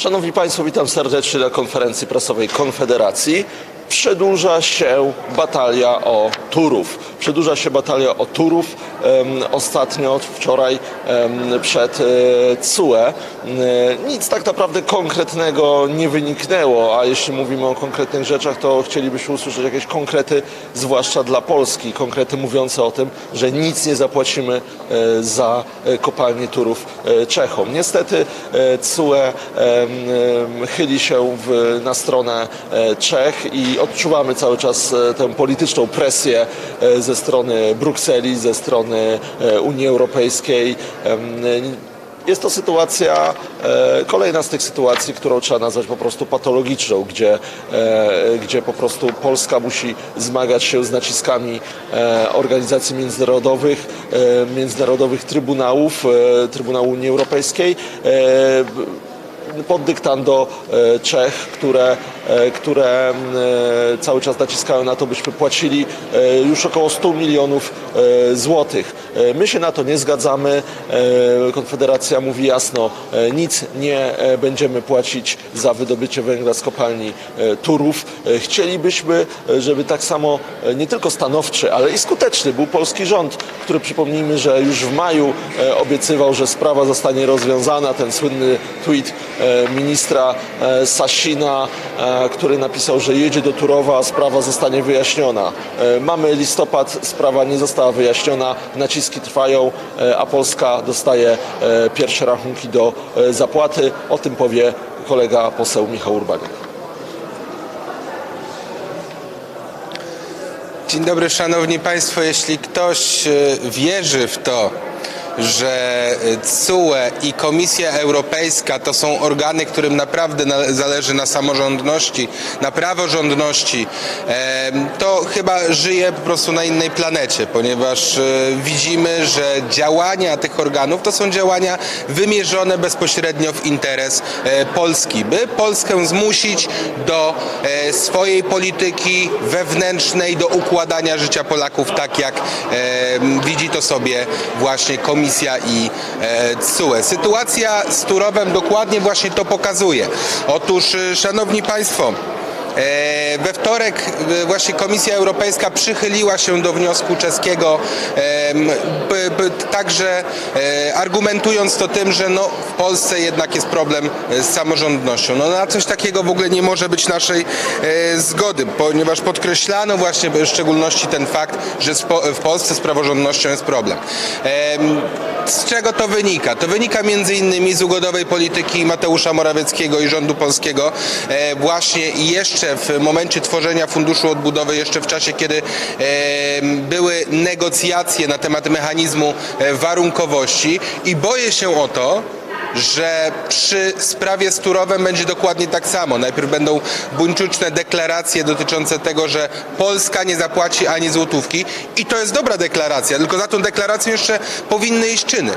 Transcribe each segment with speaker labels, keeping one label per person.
Speaker 1: Szanowni Państwo, witam serdecznie na konferencji prasowej Konfederacji. Przedłuża się batalia o Turów. Przedłuża się batalia o Turów. Ostatnio, wczoraj przed e, CUE. E, nic tak naprawdę konkretnego nie wyniknęło, a jeśli mówimy o konkretnych rzeczach, to chcielibyśmy usłyszeć jakieś konkrety, zwłaszcza dla Polski. Konkrety mówiące o tym, że nic nie zapłacimy e, za kopalnię Turów Czechom. Niestety CUE chyli się w, na stronę Czech i odczuwamy cały czas tę polityczną presję e, ze strony Brukseli, ze strony e, Unii Europejskiej. Jest to sytuacja, e, kolejna z tych sytuacji, którą trzeba nazwać po prostu patologiczną, gdzie, e, gdzie po prostu Polska musi zmagać się z naciskami organizacji międzynarodowych, międzynarodowych trybunałów, Trybunału Unii Europejskiej. Pod dyktando e, Czech, które, e, które e, cały czas naciskają na to, byśmy płacili już około 100 milionów złotych. My się na to nie zgadzamy. Konfederacja mówi jasno, nic nie będziemy płacić za wydobycie węgla z kopalni Turów. Chcielibyśmy, żeby tak samo nie tylko stanowczy, ale i skuteczny był polski rząd, który przypomnijmy, że już w maju obiecywał, że sprawa zostanie rozwiązana. Ten słynny tweet ministra e, Sasina, e, który napisał, że jedzie do Turowa, a sprawa zostanie wyjaśniona. E, Mamy listopad, sprawa nie została wyjaśniona, naciski trwają, e, a Polska dostaje e, pierwsze rachunki do e, zapłaty. O tym powie kolega poseł Michał Urbaniak.
Speaker 2: Dzień dobry, szanowni państwo. Jeśli ktoś e, wierzy w to, że CUE i Komisja Europejska to są organy, którym naprawdę na- zależy na samorządności, na praworządności, em, to chyba żyje po prostu na innej planecie, ponieważ e, widzimy, że działania tych organów to są działania wymierzone bezpośrednio w interes e, Polski, by Polskę zmusić do e, swojej polityki wewnętrznej, do układania życia Polaków tak, jak widzi to sobie właśnie Komisja i e, CUE. Sytuacja z Turowem dokładnie właśnie to pokazuje. Otóż, e, szanowni państwo, E, We wtorek e, właśnie Komisja Europejska przychyliła się do wniosku czeskiego, także e, argumentując to tym, że no, w Polsce jednak jest problem e, z samorządnością. No, na coś takiego w ogóle nie może być naszej e, zgody, ponieważ podkreślano właśnie w szczególności ten fakt, że w Polsce z praworządnością jest problem. Z czego to wynika? To wynika między innymi z ugodowej polityki Mateusza Morawieckiego i rządu polskiego e, właśnie jeszcze w momencie tworzenia Funduszu Odbudowy, jeszcze w czasie, kiedy e, były negocjacje na temat mechanizmu e, warunkowości i boję się o to, że przy sprawie z Turowem będzie dokładnie tak samo. Najpierw będą buńczuczne deklaracje dotyczące tego, że Polska nie zapłaci ani złotówki i to jest dobra deklaracja, tylko za tą deklaracją jeszcze powinny iść czyny.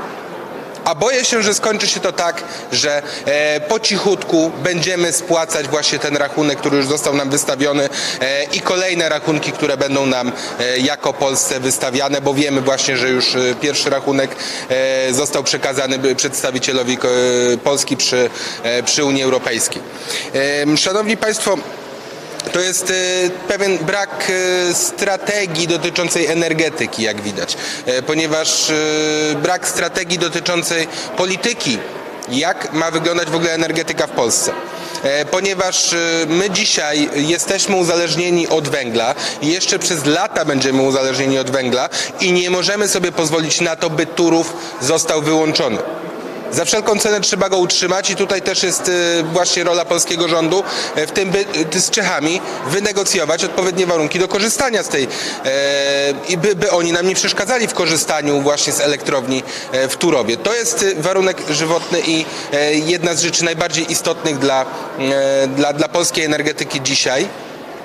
Speaker 2: A boję się, że skończy się to tak, że e, po cichutku będziemy spłacać właśnie ten rachunek, który już został nam wystawiony e, i kolejne rachunki, które będą nam e, jako Polsce wystawiane, bo wiemy właśnie, że już e, pierwszy rachunek e, został przekazany przedstawicielowi e, Polski przy, przy Unii Europejskiej. Szanowni Państwo, to jest e, pewien brak e, strategii dotyczącej energetyki, jak widać, E, ponieważ brak strategii dotyczącej polityki, jak ma wyglądać w ogóle energetyka w Polsce. Ponieważ my dzisiaj jesteśmy uzależnieni od węgla i jeszcze przez lata będziemy uzależnieni od węgla i nie możemy sobie pozwolić na to, by Turów został wyłączony. Za wszelką cenę trzeba go utrzymać i tutaj też jest e, właśnie rola polskiego rządu e, w tym, by e, z Czechami wynegocjować odpowiednie warunki do korzystania z tej i by, by oni nam nie przeszkadzali w korzystaniu właśnie z elektrowni w Turowie. To jest warunek żywotny i jedna z rzeczy najbardziej istotnych dla, dla, dla polskiej energetyki dzisiaj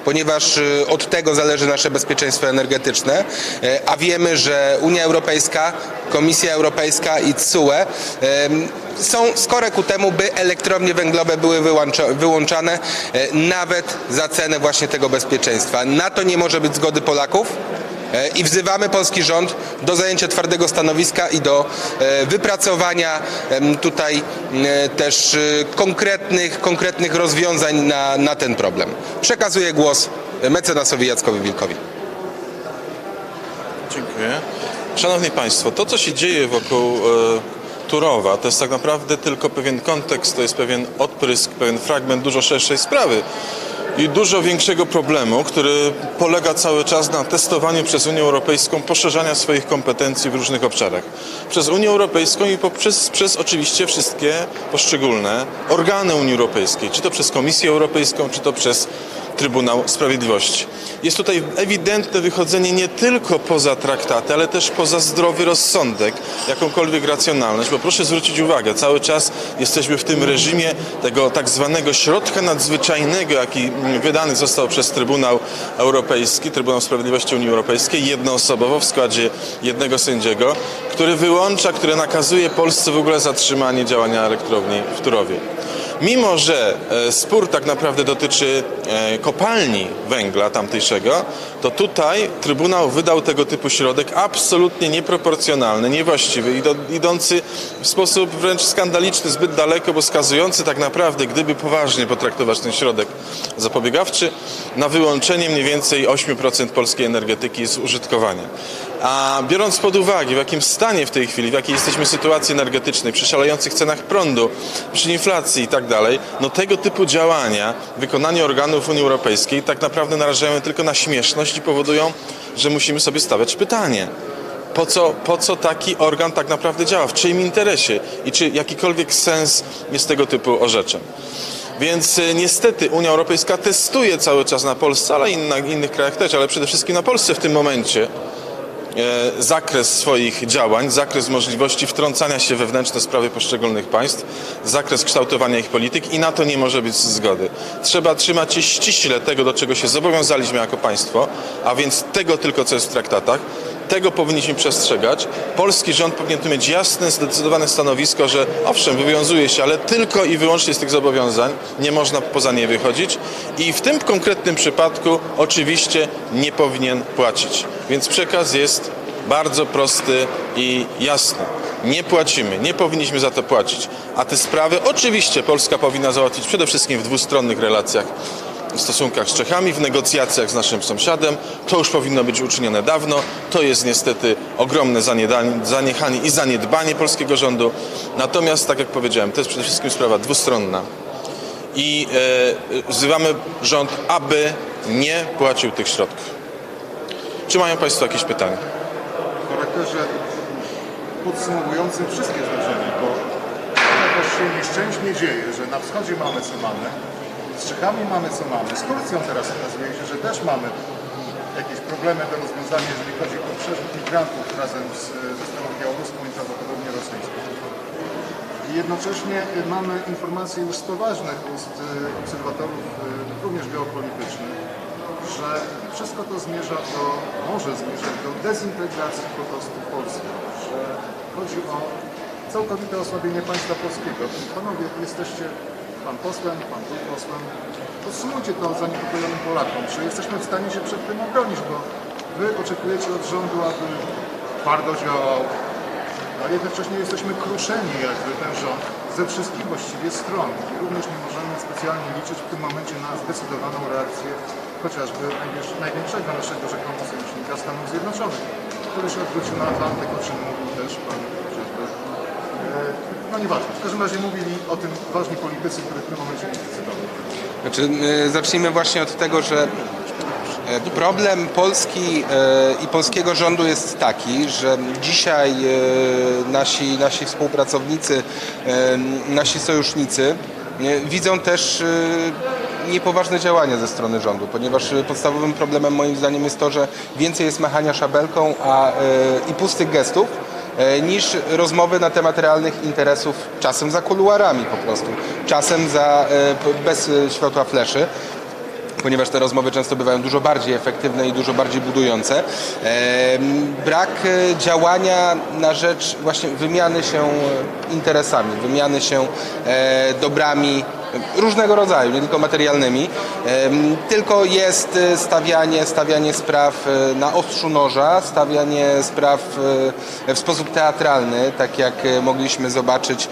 Speaker 2: ponieważ y, od tego zależy nasze bezpieczeństwo energetyczne, e, a wiemy, że Unia Europejska, Komisja Europejska i CUE em, są skore ku temu, by elektrownie węglowe były wyłącza- wyłączane nawet za cenę właśnie tego bezpieczeństwa. Na to nie może być zgody Polaków. E, I wzywamy polski rząd do zajęcia twardego stanowiska i do e, wypracowania tutaj e, też konkretnych, konkretnych rozwiązań na, na ten problem. Przekazuję głos mecenasowi Jackowi Wilkowi.
Speaker 3: Dziękuję. Szanowni Państwo, to co się dzieje wokół Turowa to jest tak naprawdę tylko pewien kontekst, to jest pewien odprysk, pewien fragment dużo szerszej sprawy i dużo większego problemu, który polega cały czas na testowaniu przez Unię Europejską poszerzania swoich kompetencji w różnych obszarach. Przez Unię Europejską i poprzez, przez oczywiście wszystkie poszczególne organy Unii Europejskiej, czy to przez Komisję Europejską, czy to przez Trybunał Sprawiedliwości. Jest tutaj ewidentne wychodzenie nie tylko poza traktaty, ale też poza zdrowy rozsądek, jakąkolwiek racjonalność, bo proszę zwrócić uwagę, cały czas jesteśmy w tym reżimie tego tak zwanego środka nadzwyczajnego, jaki wydany został przez Trybunał Europejski, Trybunał Sprawiedliwości Unii Europejskiej, jednoosobowo w składzie jednego sędziego, który wyłącza, który nakazuje Polsce w ogóle zatrzymanie działania elektrowni w Turowie. Mimo, że e, spór tak naprawdę dotyczy e, kopalni węgla tamtejszego, to tutaj Trybunał wydał tego typu środek absolutnie nieproporcjonalny, niewłaściwy, idący w sposób wręcz skandaliczny, zbyt daleko, bo skazujący tak naprawdę, gdyby poważnie potraktować ten środek zapobiegawczy, na wyłączenie mniej więcej 8% polskiej energetyki z użytkowania. A biorąc pod uwagę, w jakim stanie w tej chwili, w jakiej jesteśmy sytuacji energetycznej, przy szalejących cenach prądu, przy inflacji i tak dalej, no tego typu działania w wykonaniu organów Unii Europejskiej tak naprawdę narażają tylko na śmieszność i powodują, że musimy sobie stawiać pytanie. Po co, po co taki organ tak naprawdę działa? W czyim interesie? I czy jakikolwiek sens jest tego typu orzeczeń? Więc e, niestety Unia Europejska testuje cały czas na Polsce, ale i na innych krajach też, ale przede wszystkim na Polsce w tym momencie zakres swoich działań, zakres możliwości wtrącania się we wewnętrzne sprawy poszczególnych państw, zakres kształtowania ich polityk i na to nie może być zgody. Trzeba trzymać się ściśle tego, do czego się zobowiązaliśmy jako państwo, a więc tego tylko, co jest w traktatach. Tego powinniśmy przestrzegać. Polski rząd powinien tu mieć jasne, zdecydowane stanowisko, że owszem, wywiązuje się, ale tylko i wyłącznie z tych zobowiązań, nie można poza nie wychodzić i w tym konkretnym przypadku oczywiście nie powinien płacić. Więc przekaz jest bardzo prosty i jasny. Nie płacimy, nie powinniśmy za to płacić. A te sprawy oczywiście Polska powinna załatwić przede wszystkim w dwustronnych relacjach stosunkach z Czechami, w negocjacjach z naszym sąsiadem. To już powinno być uczynione dawno. To jest niestety ogromne zaniechanie i zaniedbanie polskiego rządu. Natomiast, tak jak powiedziałem, to jest przede wszystkim sprawa dwustronna. I e, wzywamy rząd, aby nie płacił tych środków. Czy mają Państwo jakieś pytania?
Speaker 4: w charakterze podsumowującym wszystkie zdarzenia, bo jakoś się nieszczęśnie dzieje, że na wschodzie mamy co mamy, z Czechami mamy co mamy, z Turcją teraz okazuje się, że też mamy jakieś problemy do rozwiązania, jeżeli chodzi o przerzut migrantów razem z, ze stroną białoruską i prawdopodobnie rosyjską. I jednocześnie mamy informacje już z poważnych ust y, obserwatorów, y, również geopolitycznych, że wszystko to zmierza do, może zmierzać do dezintegracji po prostu Polski, że chodzi o całkowite osłabienie państwa polskiego. Panowie, jesteście pan posłem, pan posłem. Podsumujcie to zaniepokojonym Polakom. Czy jesteśmy w stanie się przed tym obronić, bo wy oczekujecie od rządu, aby twardo działał, a jednocześnie jesteśmy kruszeni jakby ten rząd ze wszystkich właściwie stron i również nie możemy specjalnie liczyć w tym momencie na zdecydowaną reakcję chociażby największ- największego naszego rzekomo sojusznika Stanów Zjednoczonych, który się odwrócił na Atlantyk, o czym mówił też pan No nieważne. W każdym razie mówili o tym ważni politycy, których w tym momencie nie decydował.
Speaker 2: Znaczy, y, zacznijmy właśnie od tego, że e, problem Polski e, i polskiego rządu jest taki, że dzisiaj nasi, nasi współpracownicy, nasi sojusznicy widzą też niepoważne działania ze strony rządu, ponieważ podstawowym problemem moim zdaniem jest to, że więcej jest machania szabelką a, i pustych gestów, niż rozmowy na temat realnych interesów, czasem za kuluarami po prostu, czasem za, e, bez e, światła fleszy ponieważ te rozmowy często bywają dużo bardziej efektywne i dużo bardziej budujące. Brak e, działania na rzecz właśnie wymiany się interesami, wymiany się e, dobrami różnego rodzaju, nie tylko materialnymi, tylko jest e, stawianie, stawianie spraw e, na ostrzu noża, stawianie spraw e, w sposób teatralny, tak jak mogliśmy zobaczyć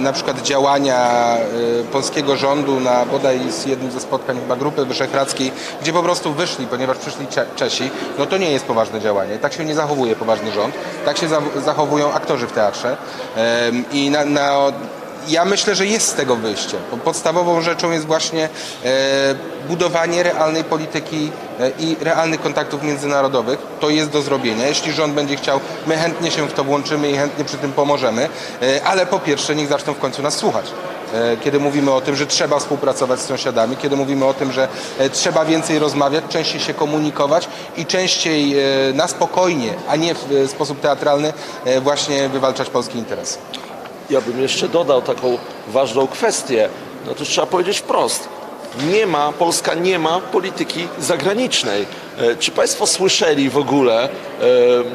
Speaker 2: na przykład działania polskiego rządu na bodaj z jednym ze spotkań chyba Grupy Wyszehradzkiej, gdzie po prostu wyszli, ponieważ przyszli Cze- Czesi, no to nie jest poważne działanie. Tak się nie zachowuje poważny rząd, tak się za- zachowują aktorzy w teatrze. I na, na ja myślę, że jest z tego wyjście. Podstawową rzeczą jest właśnie e, budowanie realnej polityki e, i realnych kontaktów międzynarodowych. To jest do zrobienia. Jeśli rząd będzie chciał, my chętnie się w to włączymy i chętnie przy tym pomożemy, e, ale po pierwsze niech zaczną w końcu nas słuchać. Kiedy mówimy o tym, że trzeba współpracować z sąsiadami, kiedy mówimy o tym, że trzeba więcej rozmawiać, częściej się komunikować i częściej na spokojnie, a nie w sposób teatralny właśnie wywalczać polski interes.
Speaker 1: Ja bym jeszcze dodał taką ważną kwestię. No to trzeba powiedzieć wprost. Nie ma, Polska nie ma polityki zagranicznej. E, Czy Państwo słyszeli w ogóle e,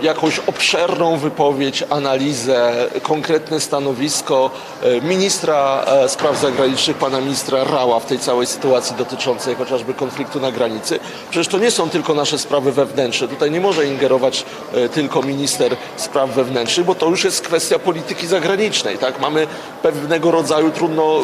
Speaker 1: jakąś obszerną wypowiedź, analizę, konkretne stanowisko e, ministra spraw zagranicznych, pana ministra Rała w tej całej sytuacji dotyczącej chociażby konfliktu na granicy? Przecież to nie są tylko nasze sprawy wewnętrzne. Tutaj nie może ingerować tylko minister spraw wewnętrznych, bo to już jest kwestia polityki zagranicznej. Tak? Mamy pewnego rodzaju, trudno,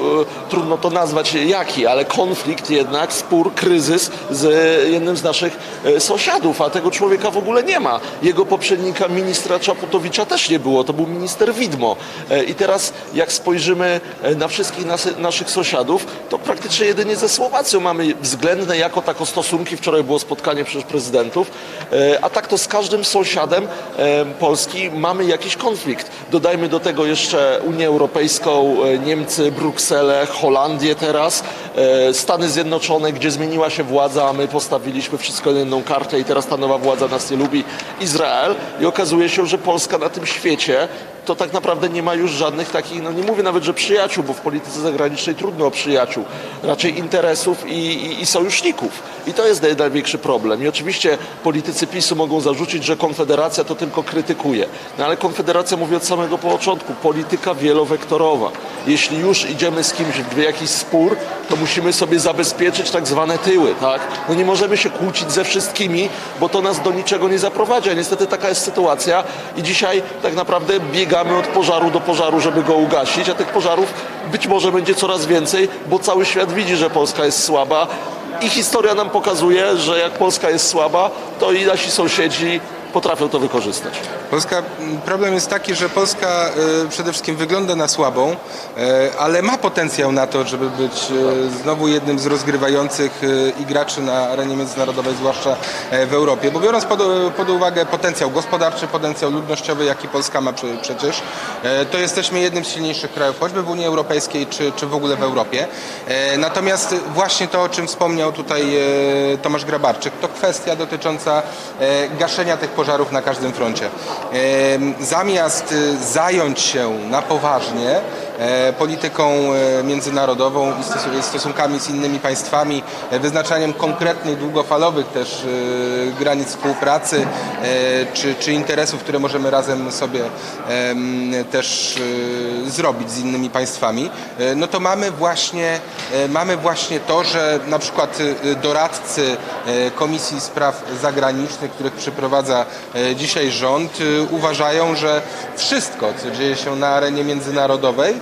Speaker 1: trudno to nazwać jaki, ale konflikt jednak, spór, kryzys z jednym z naszych sąsiadów, a tego człowieka w ogóle nie ma. Jego poprzednika, ministra Czaputowicza też nie było, to był minister Widmo. E, I teraz jak spojrzymy e, na wszystkich nas, naszych sąsiadów, to praktycznie jedynie ze Słowacją mamy względne jako tako stosunki. Wczoraj było spotkanie przecież prezydentów, e, a tak to z każdym sąsiadem e, Polski mamy jakiś konflikt. Dodajmy do tego jeszcze Unię Europejską, e, Niemcy, Brukselę, Holandię teraz, e, Stany Zjednoczone, gdzie zmieniła się władza, a my postawiliśmy wszystko na jedną kartę i teraz ta nowa władza nas nie lubi, Izrael i okazuje się, że Polska na tym świecie to tak naprawdę nie ma już żadnych takich, no nie mówię nawet, że przyjaciół, bo w polityce zagranicznej trudno o przyjaciół, raczej interesów i, i, i sojuszników. I to jest naj- największy problem. I oczywiście politycy PiSu mogą zarzucić, że Konfederacja to tylko krytykuje. No ale Konfederacja mówi od samego początku, polityka wielowektorowa. Jeśli już idziemy z kimś w jakiś spór, to musimy sobie zabezpieczyć tak zwane tyły, tak? No nie możemy się kłócić ze wszystkimi, bo to nas do niczego nie zaprowadzi. A niestety taka jest sytuacja i dzisiaj tak naprawdę biegamy od pożaru do pożaru, żeby go ugasić, a tych pożarów być może będzie coraz więcej, bo cały świat widzi, że Polska jest słaba i historia nam pokazuje, że jak Polska jest słaba, to i nasi sąsiedzi potrafią to wykorzystać.
Speaker 2: Polska, problem jest taki, że Polska y, przede wszystkim wygląda na słabą, y, ale ma potencjał na to, żeby być y, znowu jednym z rozgrywających y, igraczy na arenie międzynarodowej, zwłaszcza e, w Europie. Bo biorąc pod, pod uwagę potencjał gospodarczy, potencjał ludnościowy, jaki Polska ma przecież, e, to jesteśmy jednym z silniejszych krajów, choćby w Unii Europejskiej, czy, czy w ogóle w Europie. E, Natomiast właśnie to, o czym wspomniał tutaj e, Tomasz Grabarczyk, to kwestia dotycząca e, gaszenia tych pożarów na każdym froncie. Zamiast y, zająć się na poważnie polityką e, międzynarodową i stosu- stosunkami z innymi państwami, e, wyznaczaniem konkretnych, długofalowych też e, granic współpracy e, czy, czy interesów, które możemy razem sobie też e, zrobić z innymi państwami, e, no to mamy właśnie, e, mamy właśnie to, że na przykład e, doradcy e, Komisji Spraw Zagranicznych, których przyprowadza e, dzisiaj rząd, e, uważają, że wszystko, co dzieje się na arenie międzynarodowej,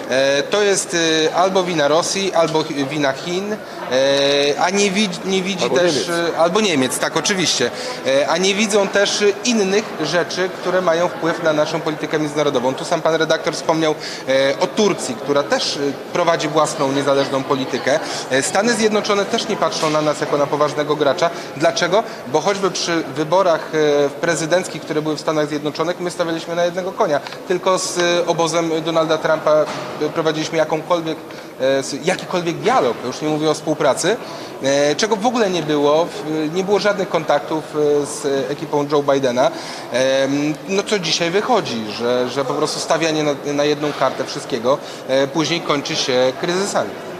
Speaker 2: to jest e, albo wina Rosji, albo wina Chin, e, a nie, widzi, nie widzi
Speaker 1: Albo
Speaker 2: też,
Speaker 1: Niemiec.
Speaker 2: e, albo Niemiec, tak oczywiście, E, a nie widzą też e, innych rzeczy, które mają wpływ na naszą politykę międzynarodową. Tu sam pan redaktor wspomniał e, o Turcji, która też e, prowadzi własną niezależną politykę. E, Stany Zjednoczone też nie patrzą na nas jako na poważnego gracza. Dlaczego? Bo choćby przy wyborach e, prezydenckich, które były w Stanach Zjednoczonych, my stawialiśmy na jednego konia. Tylko z e, obozem Donalda Trumpa e, prowadziliśmy jakąkolwiek e, jakikolwiek dialog, już nie mówię o współpracy, e, czego w ogóle nie było, nie było żadnych kontaktów e, z ekipą Joe Bidena, no co dzisiaj wychodzi, że, że po prostu stawianie na, na jedną kartę wszystkiego e, później kończy się kryzysami.